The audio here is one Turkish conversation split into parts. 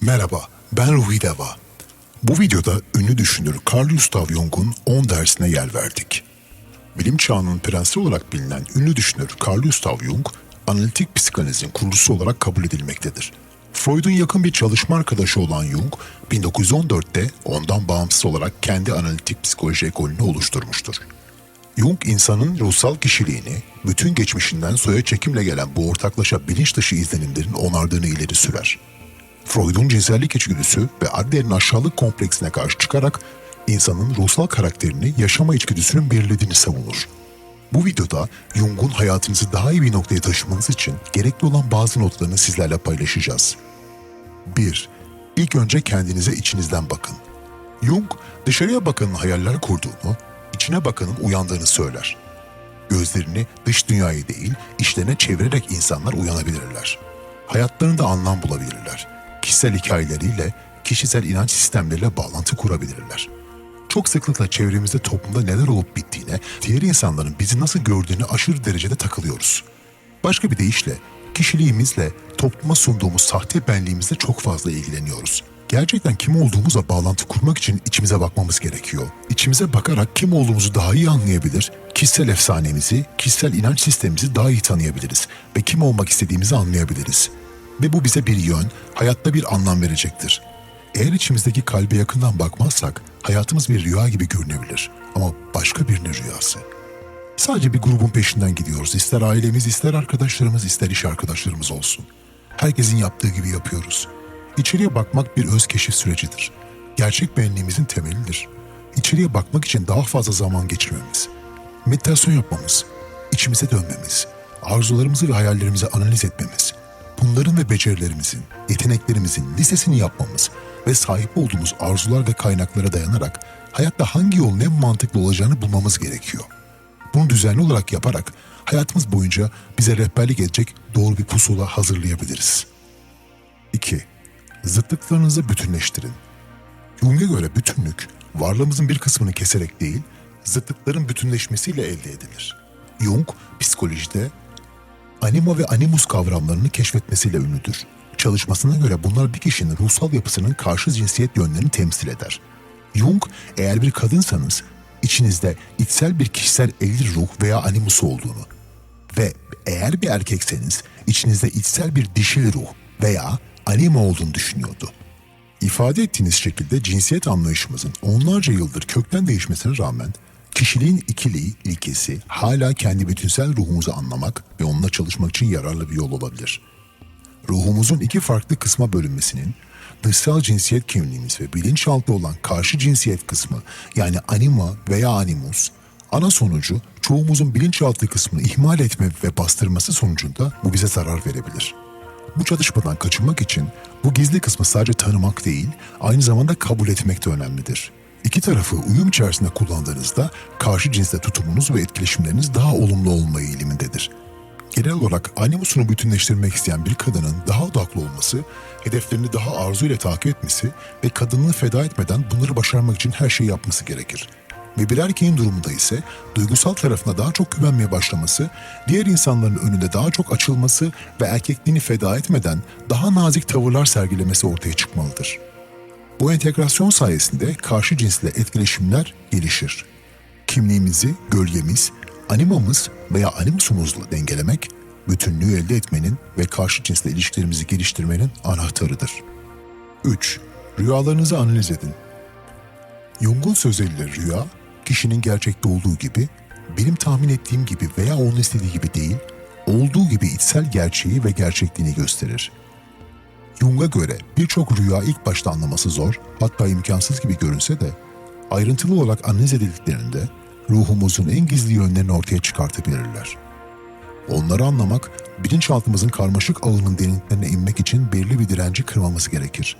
Merhaba, ben Ruhi Deva. Bu videoda ünlü düşünür Carl Gustav Jung'un 10 dersine yer verdik. Bilim çağının prensi olarak bilinen ünlü düşünür Carl Gustav Jung, analitik psikanalizin kurucusu olarak kabul edilmektedir. Freud'un yakın bir çalışma arkadaşı olan Jung, 1914'te ondan bağımsız olarak kendi analitik psikoloji ekolünü oluşturmuştur. Jung insanın ruhsal kişiliğini bütün geçmişinden soya çekimle gelen bu ortaklaşa bilinç dışı izlenimlerin onardığını ileri sürer. Freud'un cinsellik içgüdüsü ve Adler'in aşağılık kompleksine karşı çıkarak insanın ruhsal karakterini yaşama içgüdüsünün belirlediğini savunur. Bu videoda Jung'un hayatınızı daha iyi bir noktaya taşımanız için gerekli olan bazı notlarını sizlerle paylaşacağız. 1. İlk önce kendinize içinizden bakın. Jung, dışarıya bakanın hayaller kurduğunu, içine bakanın uyandığını söyler. Gözlerini dış dünyayı değil, içlerine çevirerek insanlar uyanabilirler. Hayatlarında anlam bulabilirler. Kişisel hikayeleriyle, kişisel inanç sistemleriyle bağlantı kurabilirler. Çok sıklıkla çevremizde toplumda neler olup bittiğine, diğer insanların bizi nasıl gördüğüne aşırı derecede takılıyoruz. Başka bir deyişle, kişiliğimizle, topluma sunduğumuz sahte benliğimizle çok fazla ilgileniyoruz. Gerçekten kim olduğumuzla bağlantı kurmak için içimize bakmamız gerekiyor. İçimize bakarak kim olduğumuzu daha iyi anlayabilir, kişisel efsanemizi, kişisel inanç sistemimizi daha iyi tanıyabiliriz ve kim olmak istediğimizi anlayabiliriz. Ve bu bize bir yön, hayatta bir anlam verecektir. Eğer içimizdeki kalbe yakından bakmazsak hayatımız bir rüya gibi görünebilir ama başka birinin rüyası. Sadece bir grubun peşinden gidiyoruz. İster ailemiz, ister arkadaşlarımız, ister iş arkadaşlarımız olsun. Herkesin yaptığı gibi yapıyoruz. İçeriye bakmak bir öz keşif sürecidir. Gerçek benliğimizin temelidir. İçeriye bakmak için daha fazla zaman geçirmemiz, meditasyon yapmamız, içimize dönmemiz, arzularımızı ve hayallerimizi analiz etmemiz, bunların ve becerilerimizin, yeteneklerimizin listesini yapmamız ve sahip olduğumuz arzular ve kaynaklara dayanarak hayatta hangi yolun en mantıklı olacağını bulmamız gerekiyor. Bunu düzenli olarak yaparak hayatımız boyunca bize rehberlik edecek doğru bir pusula hazırlayabiliriz. 2. Zıtlıklarınızı bütünleştirin. Jung'a göre bütünlük, varlığımızın bir kısmını keserek değil, zıtlıkların bütünleşmesiyle elde edilir. Jung, psikolojide anima ve animus kavramlarını keşfetmesiyle ünlüdür. Çalışmasına göre bunlar bir kişinin ruhsal yapısının karşı cinsiyet yönlerini temsil eder. Jung, eğer bir kadınsanız, içinizde içsel bir kişisel eril ruh veya animus olduğunu ve eğer bir erkekseniz, içinizde içsel bir dişil ruh veya anima olduğunu düşünüyordu. İfade ettiğiniz şekilde cinsiyet anlayışımızın onlarca yıldır kökten değişmesine rağmen kişiliğin ikiliği ilkesi hala kendi bütünsel ruhumuzu anlamak ve onunla çalışmak için yararlı bir yol olabilir. Ruhumuzun iki farklı kısma bölünmesinin dışsal cinsiyet kimliğimiz ve bilinçaltı olan karşı cinsiyet kısmı yani anima veya animus ana sonucu çoğumuzun bilinçaltı kısmını ihmal etme ve bastırması sonucunda bu bize zarar verebilir. Bu çatışmadan kaçınmak için bu gizli kısmı sadece tanımak değil, aynı zamanda kabul etmek de önemlidir. İki tarafı uyum içerisinde kullandığınızda karşı cinsle tutumunuz ve etkileşimleriniz daha olumlu olma eğilimindedir. Genel olarak animusunu bütünleştirmek isteyen bir kadının daha odaklı olması, hedeflerini daha arzu ile takip etmesi ve kadınını feda etmeden bunları başarmak için her şeyi yapması gerekir. Ve bir erkeğin durumunda ise duygusal tarafına daha çok güvenmeye başlaması, diğer insanların önünde daha çok açılması ve erkekliğini feda etmeden daha nazik tavırlar sergilemesi ortaya çıkmalıdır. Bu entegrasyon sayesinde karşı cinsle etkileşimler gelişir. Kimliğimizi, gölgemiz, animamız veya animusumuzla dengelemek, bütünlüğü elde etmenin ve karşı cinsle ilişkilerimizi geliştirmenin anahtarıdır. 3. Rüyalarınızı analiz edin. Jung'un sözleriyle rüya, kişinin gerçekte olduğu gibi, benim tahmin ettiğim gibi veya onun istediği gibi değil, olduğu gibi içsel gerçeği ve gerçekliğini gösterir. Jung'a göre birçok rüya ilk başta anlaması zor, hatta imkansız gibi görünse de, ayrıntılı olarak analiz edildiklerinde ruhumuzun en gizli yönlerini ortaya çıkartabilirler. Onları anlamak, bilinçaltımızın karmaşık ağının derinliklerine inmek için belirli bir direnci kırmamız gerekir.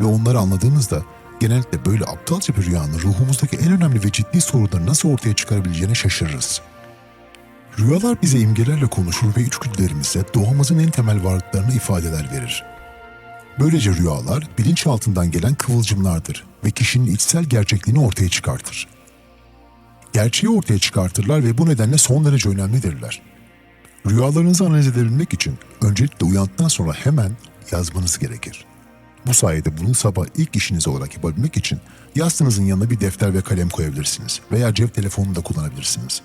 Ve onları anladığımızda genellikle böyle aptalca bir rüyanın ruhumuzdaki en önemli ve ciddi sorunları nasıl ortaya çıkarabileceğine şaşırırız. Rüyalar bize imgelerle konuşur ve içgüdülerimize doğamızın en temel varlıklarını ifadeler verir. Böylece rüyalar bilinçaltından gelen kıvılcımlardır ve kişinin içsel gerçekliğini ortaya çıkartır. Gerçeği ortaya çıkartırlar ve bu nedenle son derece önemlidirler. Rüyalarınızı analiz edebilmek için öncelikle uyandıktan sonra hemen yazmanız gerekir. Bu sayede bunu sabah ilk işiniz olarak yapabilmek için yastığınızın yanına bir defter ve kalem koyabilirsiniz veya cep telefonunu da kullanabilirsiniz.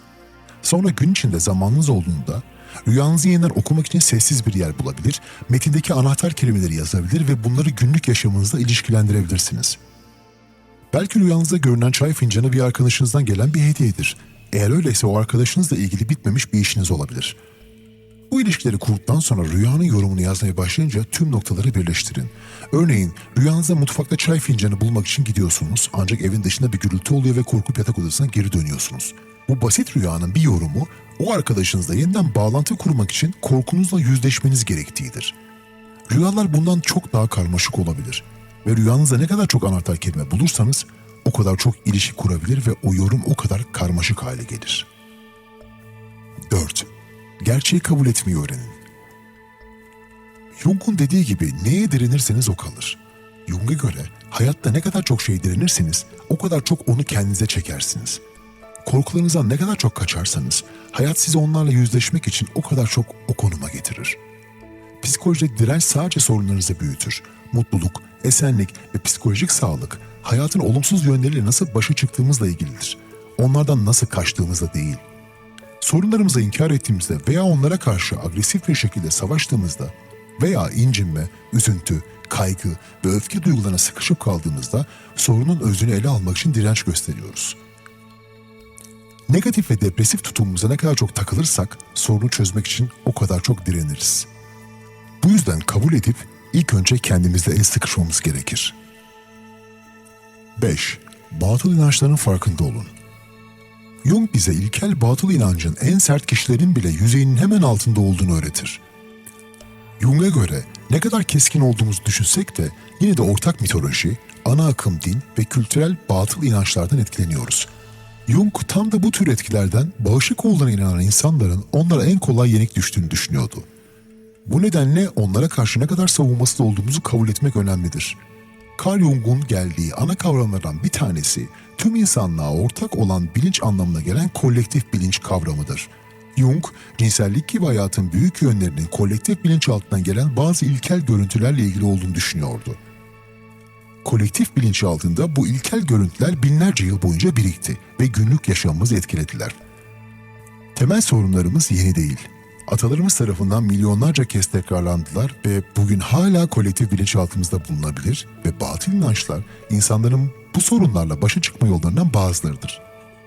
Sonra gün içinde zamanınız olduğunda rüyanızı yeniden okumak için sessiz bir yer bulabilir, metindeki anahtar kelimeleri yazabilir ve bunları günlük yaşamınızla ilişkilendirebilirsiniz. Belki rüyanızda görünen çay fincanı bir arkadaşınızdan gelen bir hediyedir. Eğer öyleyse o arkadaşınızla ilgili bitmemiş bir işiniz olabilir. Bu ilişkileri kurduktan sonra rüyanın yorumunu yazmaya başlayınca tüm noktaları birleştirin. Örneğin rüyanızda mutfakta çay fincanı bulmak için gidiyorsunuz ancak evin dışında bir gürültü oluyor ve korkup yatak odasına geri dönüyorsunuz. Bu basit rüyanın bir yorumu o arkadaşınızla yeniden bağlantı kurmak için korkunuzla yüzleşmeniz gerektiğidir. Rüyalar bundan çok daha karmaşık olabilir ve rüyanızda ne kadar çok anahtar kelime bulursanız o kadar çok ilişki kurabilir ve o yorum o kadar karmaşık hale gelir. 4. Gerçeği kabul etmeyi öğrenin. Jung'un dediği gibi neye direnirseniz o kalır. Jung'a göre hayatta ne kadar çok şey direnirseniz o kadar çok onu kendinize çekersiniz. Korkularınızdan ne kadar çok kaçarsanız hayat sizi onlarla yüzleşmek için o kadar çok o konuma getirir. Psikolojide direnç sadece sorunlarınızı büyütür. Mutluluk, esenlik ve psikolojik sağlık hayatın olumsuz yönleriyle nasıl başa çıktığımızla ilgilidir. Onlardan nasıl kaçtığımızla değil. Sorunlarımızı inkar ettiğimizde veya onlara karşı agresif bir şekilde savaştığımızda veya incinme, üzüntü, kaygı ve öfke duygularına sıkışıp kaldığımızda sorunun özünü ele almak için direnç gösteriyoruz. Negatif ve depresif tutumumuza ne kadar çok takılırsak sorunu çözmek için o kadar çok direniriz. Bu yüzden kabul edip ilk önce kendimizle el sıkışmamız gerekir. 5. Batıl inançların farkında olun. Jung bize ilkel batıl inancın en sert kişilerin bile yüzeyinin hemen altında olduğunu öğretir. Jung'a göre ne kadar keskin olduğumuzu düşünsek de yine de ortak mitoloji, ana akım din ve kültürel batıl inançlardan etkileniyoruz. Jung tam da bu tür etkilerden bağışık olduğuna inanan insanların onlara en kolay yenik düştüğünü düşünüyordu. Bu nedenle onlara karşı ne kadar savunmasız olduğumuzu kabul etmek önemlidir. Carl Jung'un geldiği ana kavramlardan bir tanesi tüm insanlığa ortak olan bilinç anlamına gelen kolektif bilinç kavramıdır. Jung, cinsellik gibi hayatın büyük yönlerinin kolektif bilinç altından gelen bazı ilkel görüntülerle ilgili olduğunu düşünüyordu. Kolektif bilinç altında bu ilkel görüntüler binlerce yıl boyunca birikti ve günlük yaşamımızı etkilediler. Temel sorunlarımız yeni değil. Atalarımız tarafından milyonlarca kez tekrarlandılar ve bugün hala kolektif bilinçaltımızda bulunabilir ve batıl inançlar insanların bu sorunlarla başa çıkma yollarından bazılarıdır.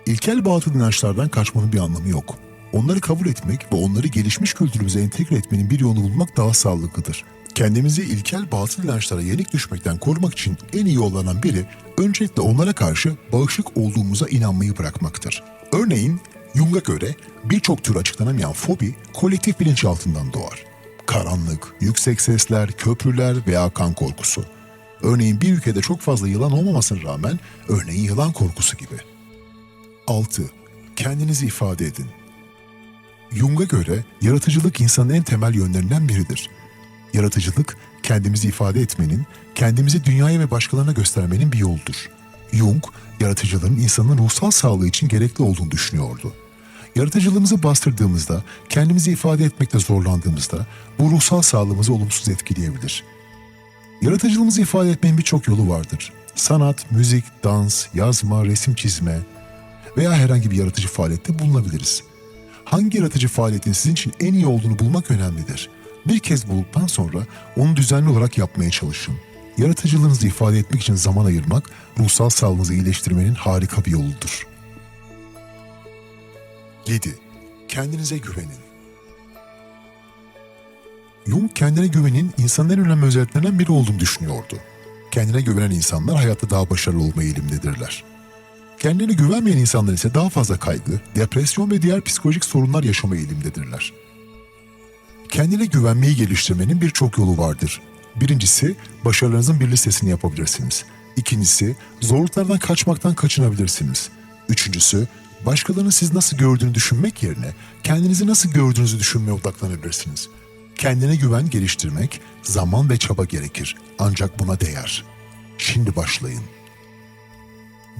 İlkel batıl inançlardan kaçmanın bir anlamı yok. Onları kabul etmek ve onları gelişmiş kültürümüze entegre etmenin bir yolunu bulmak daha sağlıklıdır. Kendimizi ilkel batıl inançlara yenik düşmekten korumak için en iyi yollardan biri öncelikle onlara karşı bağışık olduğumuza inanmayı bırakmaktır. Örneğin Jung'a göre birçok tür açıklanamayan fobi kolektif bilinçaltından doğar. Karanlık, yüksek sesler, köprüler veya kan korkusu. Örneğin bir ülkede çok fazla yılan olmamasına rağmen örneğin yılan korkusu gibi. 6. Kendinizi ifade edin. Jung'a göre yaratıcılık insanın en temel yönlerinden biridir. Yaratıcılık, kendimizi ifade etmenin, kendimizi dünyaya ve başkalarına göstermenin bir yoldur. Jung, yaratıcılığın insanın ruhsal sağlığı için gerekli olduğunu düşünüyordu. Yaratıcılığımızı bastırdığımızda, kendimizi ifade etmekte zorlandığımızda bu ruhsal sağlığımızı olumsuz etkileyebilir. Yaratıcılığımızı ifade etmenin birçok yolu vardır. Sanat, müzik, dans, yazma, resim çizme veya herhangi bir yaratıcı faaliyette bulunabiliriz. Hangi yaratıcı faaliyetin sizin için en iyi olduğunu bulmak önemlidir. Bir kez bulduktan sonra onu düzenli olarak yapmaya çalışın. Yaratıcılığınızı ifade etmek için zaman ayırmak, ruhsal sağlığınızı iyileştirmenin harika bir yoludur. 7. Kendinize güvenin. Jung kendine güvenin insanın en önemli özelliklerinden biri olduğunu düşünüyordu. Kendine güvenen insanlar hayatta daha başarılı olma eğilimindedirler. Kendine güvenmeyen insanlar ise daha fazla kaygı, depresyon ve diğer psikolojik sorunlar yaşama eğilimdedirler. Kendine güvenmeyi geliştirmenin birçok yolu vardır. Birincisi, başarılarınızın bir listesini yapabilirsiniz. İkincisi, zorluklardan kaçmaktan kaçınabilirsiniz. Üçüncüsü, başkalarının siz nasıl gördüğünü düşünmek yerine kendinizi nasıl gördüğünüzü düşünmeye odaklanabilirsiniz. Kendine güven geliştirmek zaman ve çaba gerekir. Ancak buna değer. Şimdi başlayın.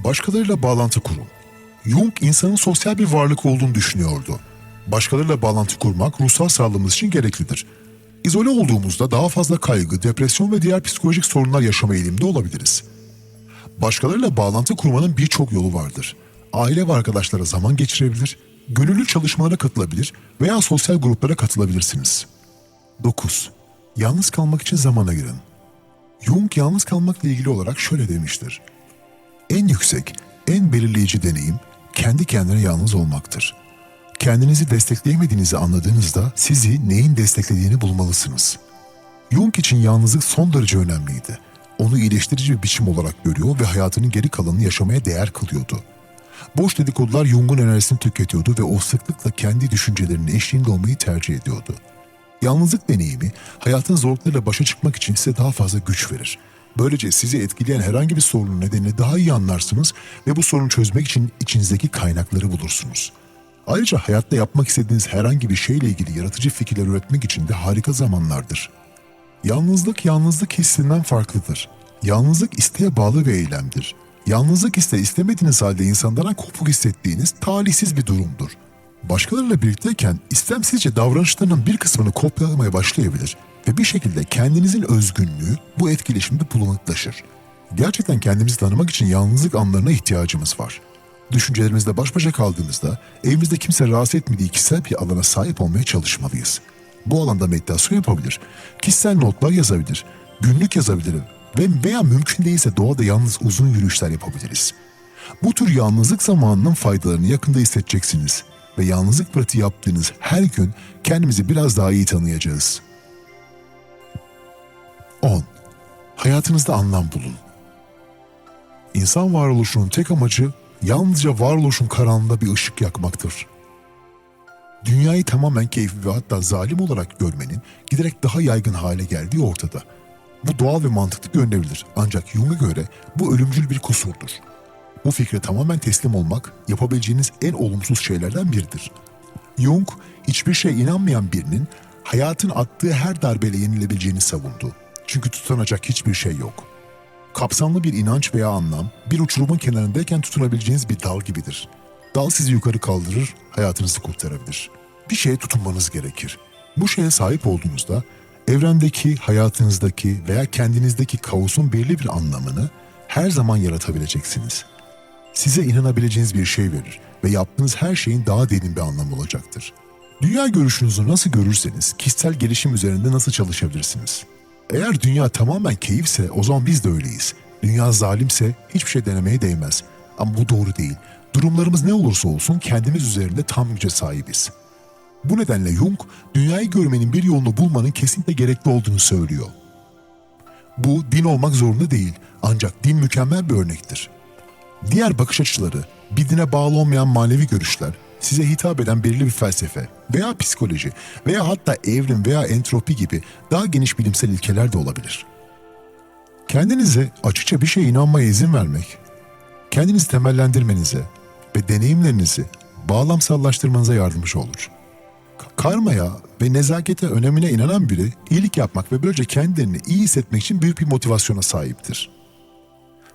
Başkalarıyla bağlantı kurun. Jung insanın sosyal bir varlık olduğunu düşünüyordu. Başkalarıyla bağlantı kurmak ruhsal sağlığımız için gereklidir. İzole olduğumuzda daha fazla kaygı, depresyon ve diğer psikolojik sorunlar yaşama eğilimde olabiliriz. Başkalarıyla bağlantı kurmanın birçok yolu vardır. Aile ve arkadaşlara zaman geçirebilir, gönüllü çalışmalara katılabilir veya sosyal gruplara katılabilirsiniz. 9. Yalnız kalmak için zaman ayırın. Jung yalnız kalmakla ilgili olarak şöyle demiştir. En yüksek, en belirleyici deneyim kendi kendine yalnız olmaktır. Kendinizi destekleyemediğinizi anladığınızda sizi neyin desteklediğini bulmalısınız. Jung için yalnızlık son derece önemliydi. Onu iyileştirici bir biçim olarak görüyor ve hayatının geri kalanını yaşamaya değer kılıyordu. Boş dedikodular Jung'un enerjisini tüketiyordu ve o sıklıkla kendi düşüncelerinin eşliğinde olmayı tercih ediyordu. Yalnızlık deneyimi hayatın zorluklarıyla başa çıkmak için size daha fazla güç verir. Böylece sizi etkileyen herhangi bir sorunun nedenini daha iyi anlarsınız ve bu sorunu çözmek için içinizdeki kaynakları bulursunuz. Ayrıca hayatta yapmak istediğiniz herhangi bir şeyle ilgili yaratıcı fikirler üretmek için de harika zamanlardır. Yalnızlık yalnızlık hissinden farklıdır. Yalnızlık isteğe bağlı bir eylemdir. Yalnızlık ise istemediğiniz halde insanlara kopuk hissettiğiniz talihsiz bir durumdur. Başkalarıyla birlikteyken istemsizce davranışlarının bir kısmını kopyalamaya başlayabilir ve bir şekilde kendinizin özgünlüğü bu etkileşimde bulanıklaşır. Gerçekten kendimizi tanımak için yalnızlık anlarına ihtiyacımız var. Düşüncelerimizle baş başa kaldığımızda evimizde kimse rahatsız etmediği kişisel bir alana sahip olmaya çalışmalıyız. Bu alanda meditasyon yapabilir, kişisel notlar yazabilir, günlük yazabilirim ve veya mümkün değilse doğada yalnız uzun yürüyüşler yapabiliriz. Bu tür yalnızlık zamanının faydalarını yakında hissedeceksiniz ve yalnızlık pratiği yaptığınız her gün kendimizi biraz daha iyi tanıyacağız. 10. Hayatınızda anlam bulun. İnsan varoluşunun tek amacı yalnızca varoluşun karanlığında bir ışık yakmaktır. Dünyayı tamamen keyfi ve hatta zalim olarak görmenin giderek daha yaygın hale geldiği ortada. Bu doğal ve mantıklı görünebilir ancak Jung'a göre bu ölümcül bir kusurdur. Bu fikre tamamen teslim olmak yapabileceğiniz en olumsuz şeylerden biridir. Jung hiçbir şeye inanmayan birinin hayatın attığı her darbeyle yenilebileceğini savundu. Çünkü tutunacak hiçbir şey yok. Kapsamlı bir inanç veya anlam bir uçurumun kenarındayken tutunabileceğiniz bir dal gibidir. Dal sizi yukarı kaldırır, hayatınızı kurtarabilir. Bir şeye tutunmanız gerekir. Bu şeye sahip olduğunuzda evrendeki, hayatınızdaki veya kendinizdeki kaosun belli bir anlamını her zaman yaratabileceksiniz. Size inanabileceğiniz bir şey verir ve yaptığınız her şeyin daha derin bir anlamı olacaktır. Dünya görüşünüzü nasıl görürseniz kişisel gelişim üzerinde nasıl çalışabilirsiniz? Eğer dünya tamamen keyifse o zaman biz de öyleyiz. Dünya zalimse hiçbir şey denemeye değmez. Ama bu doğru değil. Durumlarımız ne olursa olsun kendimiz üzerinde tam güce sahibiz. Bu nedenle Jung, dünyayı görmenin bir yolunu bulmanın kesinlikle gerekli olduğunu söylüyor. Bu din olmak zorunda değil ancak din mükemmel bir örnektir. Diğer bakış açıları, bir dine bağlı olmayan manevi görüşler, size hitap eden belirli bir felsefe veya psikoloji veya hatta evrim veya entropi gibi daha geniş bilimsel ilkeler de olabilir. Kendinize açıkça bir şeye inanmaya izin vermek, kendinizi temellendirmenize ve deneyimlerinizi bağlamsallaştırmanıza yardımcı olur. Karmaya ve nezakete önemine inanan biri iyilik yapmak ve böylece kendilerini iyi hissetmek için büyük bir motivasyona sahiptir.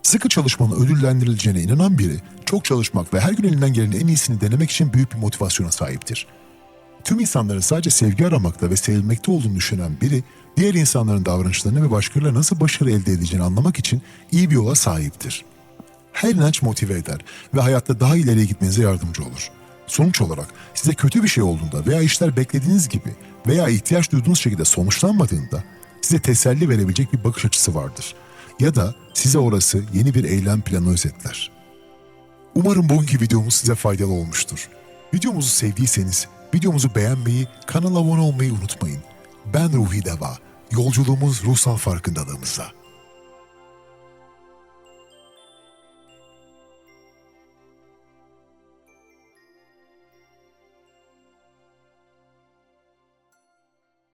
Sıkı çalışmanın ödüllendirileceğine inanan biri çok çalışmak ve her gün elinden gelenin en iyisini denemek için büyük bir motivasyona sahiptir. Tüm insanların sadece sevgi aramakta ve sevilmekte olduğunu düşünen biri diğer insanların davranışlarını ve başkalarıyla nasıl başarı elde edeceğini anlamak için iyi bir yola sahiptir. Her inanç motive eder ve hayatta daha ileriye gitmenize yardımcı olur. Sonuç olarak size kötü bir şey olduğunda veya işler beklediğiniz gibi veya ihtiyaç duyduğunuz şekilde sonuçlanmadığında size teselli verebilecek bir bakış açısı vardır. Ya da size orası yeni bir eylem planı özetler. Umarım bugünkü videomuz size faydalı olmuştur. Videomuzu sevdiyseniz videomuzu beğenmeyi, kanala abone olmayı unutmayın. Ben Ruhi Deva. Yolculuğumuz ruhsal farkındalığımıza.